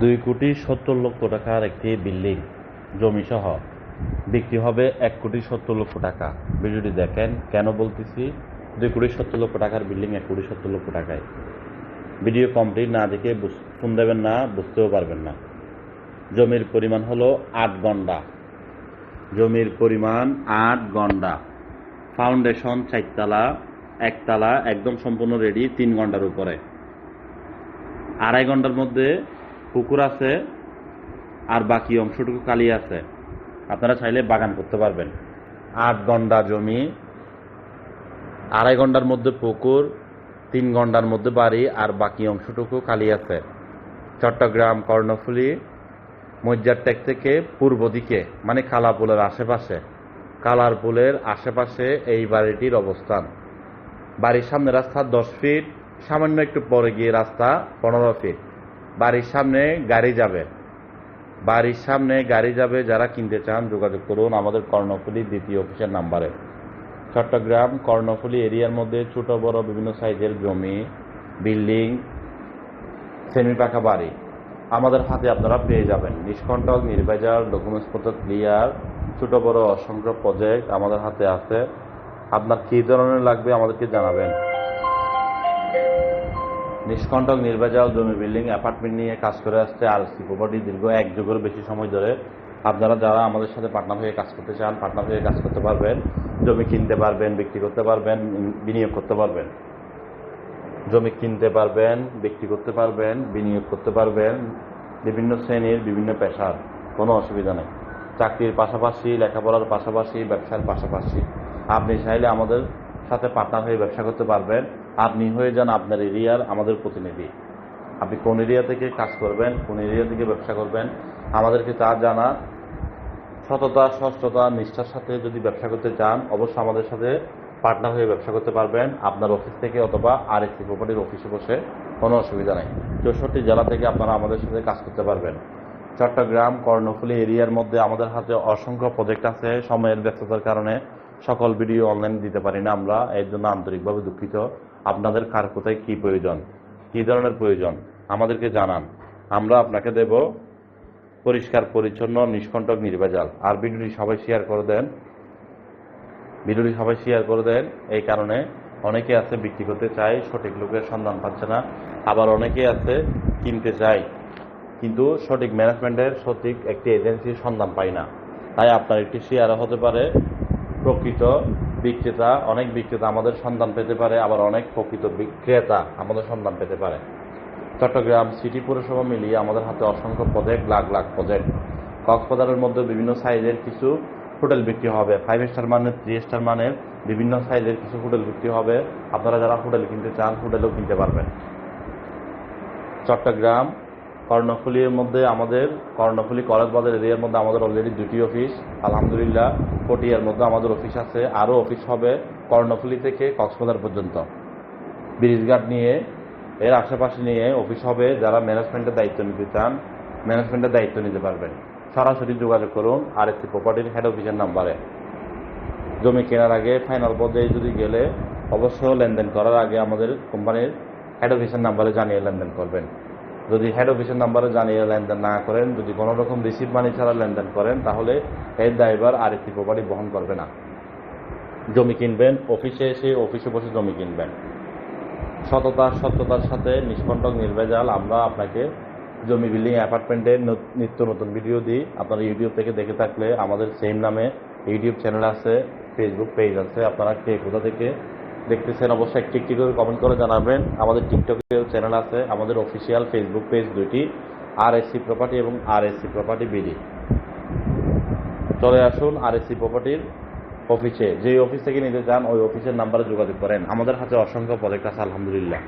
দুই কোটি সত্তর লক্ষ টাকার একটি বিল্ডিং, জমি সহ। বিক্রি হবে এক কোটি সত্তর লক্ষ টাকা। ভিডিওটি দেখেন কেন বলতেছি? দুই কোটি সত্তর লক্ষ টাকার বিল্ডিং এক কোটি সত্তর লক্ষ টাকায়। ভিডিও কমপ্লিট না দেখে দেবেন না, বুঝতেও পারবেন না। জমির পরিমাণ হলো আট গন্ডা। জমির পরিমাণ আট গন্ডা। ফাউন্ডেশন চারতলা, একতলা, একদম সম্পূর্ণ রেডি তিন ঘণ্টার উপরে। আড়াই ঘণ্টার মধ্যে পুকুর আছে আর বাকি অংশটুকু খালি আছে। আপনারা চাইলে বাগান করতে পারবেন। আট ঘণ্টা জমি, আড়াই ঘণ্টার মধ্যে পুকুর, তিন ঘণ্টার মধ্যে বাড়ি আর বাকি অংশটুকু খালি আছে। চট্টগ্রাম কর্ণফুলী, মজ্জার টেক থেকে পূর্ব দিকে মানে কালাপুলের আশেপাশে। কালার পুলের আশেপাশে এই বাড়িটির অবস্থান। বাড়ির সামনে রাস্তা দশ ফিট, সামান্য একটু পরে গিয়ে রাস্তা পনেরো ফিট। বাড়ির সামনে গাড়ি যাবে। বাড়ির সামনে গাড়ি যাবে, যারা কিনতে চান, যোগাযোগ করুন আমাদের কর্ণফুলী দ্বিতীয় অফিসের নাম্বারে। চট্টগ্রাম কর্ণফুলী এরিয়ার মধ্যে ছোট, বড়, বিভিন্ন সাইজের জমি, বিল্ডিং সেমি পাকা বাড়ি আমাদের হাতে আপনারা পেয়ে যাবেন। নিষ্কণ্টক নির্বাচার ডকুমেন্টসপত্র ক্লিয়ার ছোট, বড়, অসংখ্য প্রজেক্ট আমাদের হাতে আছে। আপনার কী ধরনের লাগবে আমাদেরকে জানাবেন। নিষ্কণ্টক নির্বাচার জমি বিল্ডিং অ্যাপার্টমেন্ট নিয়ে কাজ করে আসছে আর সি প্রপার্টি দীর্ঘ এক যুগের বেশি সময় ধরে। আপনারা যারা আমাদের সাথে পার্টনার হয়ে কাজ করতে চান পার্টনার হয়ে কাজ করতে পারবেন। জমি কিনতে পারবেন, বিক্রি করতে পারবেন, বিনিয়োগ করতে পারবেন। জমি কিনতে পারবেন, বিক্রি করতে পারবেন, বিনিয়োগ করতে পারবেন। বিভিন্ন শ্রেণির বিভিন্ন পেশার, কোনো অসুবিধা নেই। চাকরির পাশাপাশি, লেখাপড়ার পাশাপাশি, ব্যবসার পাশাপাশি। আপনি চাইলে আমাদের সাথে পার্টনার হয়ে ব্যবসা করতে পারবেন। আপনি হয়ে যান আপনার এরিয়ার আমাদের প্রতিনিধি। আপনি কোন এরিয়া থেকে কাজ করবেন, কোন এরিয়া থেকে ব্যবসা করবেন, আমাদেরকে তা জানা। সততা স্বচ্ছতা নিষ্ঠার সাথে যদি ব্যবসা করতে চান অবশ্যই আমাদের সাথে পার্টনার হয়ে ব্যবসা করতে পারবেন। আপনার অফিস থেকে অথবা আর একটি প্রপার্টির অফিসে বসে কোনো অসুবিধা নেই। চৌষট্টি জেলা থেকে আপনারা আমাদের সাথে কাজ করতে পারবেন। চট্টগ্রাম, কর্ণফুলী এরিয়ার মধ্যে আমাদের হাতে অসংখ্য প্রজেক্ট আছে। সময়ের ব্যস্ততার কারণে সকল ভিডিও অনলাইন দিতে পারি না আমরা, এর জন্য আন্তরিকভাবে দুঃখিত। আপনাদের কার কোথায় কী প্রয়োজন? কী ধরনের প্রয়োজন? আমাদেরকে জানান। আমরা আপনাকে দেব পরিষ্কার, পরিচ্ছন্ন, নিষ্কণ্টক, নির্ভেজাল। আর ভিডিওটি সবাই শেয়ার করে দেন। ভিডিওটি সবাই শেয়ার করে দেন। এই কারণে অনেকে আছে বিক্রি করতে চায়, সঠিক লোকের সন্ধান পাচ্ছে না। আবার অনেকে আছে কিনতে চায়, কিন্তু সঠিক ম্যানেজমেন্টের সঠিক একটি এজেন্সির সন্ধান পায় না। তাই আপনার একটি শেয়ারও হতে পারে। প্রকৃত বিক্রেতা, অনেক বিক্রেতা আমাদের সন্ধান পেতে পারে, আবার অনেক প্রকৃত বিক্রেতা আমাদের সন্ধান পেতে পারে। চট্টগ্রাম সিটি পৌরসভা মিলিয়ে আমাদের হাতে অসংখ্য প্রজেক্ট লাখ লাখ প্রজেক্ট কক্সবাজারের মধ্যে বিভিন্ন সাইজের কিছু হোটেল বিক্রি হবে। ফাইভ স্টার মানের থ্রি স্টার মানের বিভিন্ন সাইজের কিছু হোটেল বিক্রি হবে। আপনারা যারা হোটেল কিনতে চান, হোটেলও কিনতে পারবেন। চট্টগ্রাম কর্ণফুলির মধ্যে আমাদের, কর্ণফুলি কলেজ বাজার এরিয়ার মধ্যে আমাদের অলরেডি দুটি অফিস আলহামদুলিল্লাহ, পটিয়ার মধ্যে আমাদের অফিস আছে। আরও অফিস হবে কর্ণফুলি থেকে কক্সবাজার পর্যন্ত। ব্রিজঘাট নিয়ে, এর আশেপাশে নিয়ে অফিস হবে যারা ম্যানেজমেন্টের দায়িত্ব নিতে চান ম্যানেজমেন্টের দায়িত্ব নিতে পারবেন। সরাসরি যোগাযোগ করুন আর একটি প্রপার্টির হেড অফিসের নাম্বারে জমি কেনার আগে ফাইনাল পর্যায়ে যদি গেলে অবশ্য লেনদেন করার আগে আমাদের কোম্পানির হেড অফিসের নাম্বারে জানিয়ে লেনদেন করবেন। যদি হেড অফিসের নাম্বারে জানিয়ে লেনদেন না করেন, যদি কোনো রকম রিসিভ মানি ছাড়া লেনদেন করেন, তাহলে এর ড্রাইভার আর একটি প্রপার্টি বহন করবে না। জমি কিনবেন অফিসে এসে অফিসে বসে জমি কিনবেন। সততা, সত্যতার সাথে নিষ্কণ্টক, নির্ভেজাল, আমরা আপনাকে জমি বিল্ডিং অ্যাপার্টমেন্টের নিত্য নতুন ভিডিও দিই। আপনারা ইউটিউব থেকে দেখে থাকলে আমাদের সেম নামে ইউটিউব চ্যানেল আছে ফেসবুক পেজ আছে। আপনারা কে, কোথা থেকে দেখতেছেন অবশ্যই একটি একটি করে কমেন্ট করে জানাবেন। আমাদের টিকটকের চ্যানেল আছে, আমাদের অফিসিয়াল ফেসবুক পেজ দুইটি আর এসসি প্রপার্টি এবং আর এসসি প্রপার্টি বিডি চলে আসুন আর এসসি প্রপার্টির অফিসে যে অফিস থেকে নিতে চান, ওই অফিসের নাম্বারে যোগাযোগ করেন। আমাদের হাতে অসংখ্য প্রজেক্ট আছে, আলহামদুলিল্লাহ।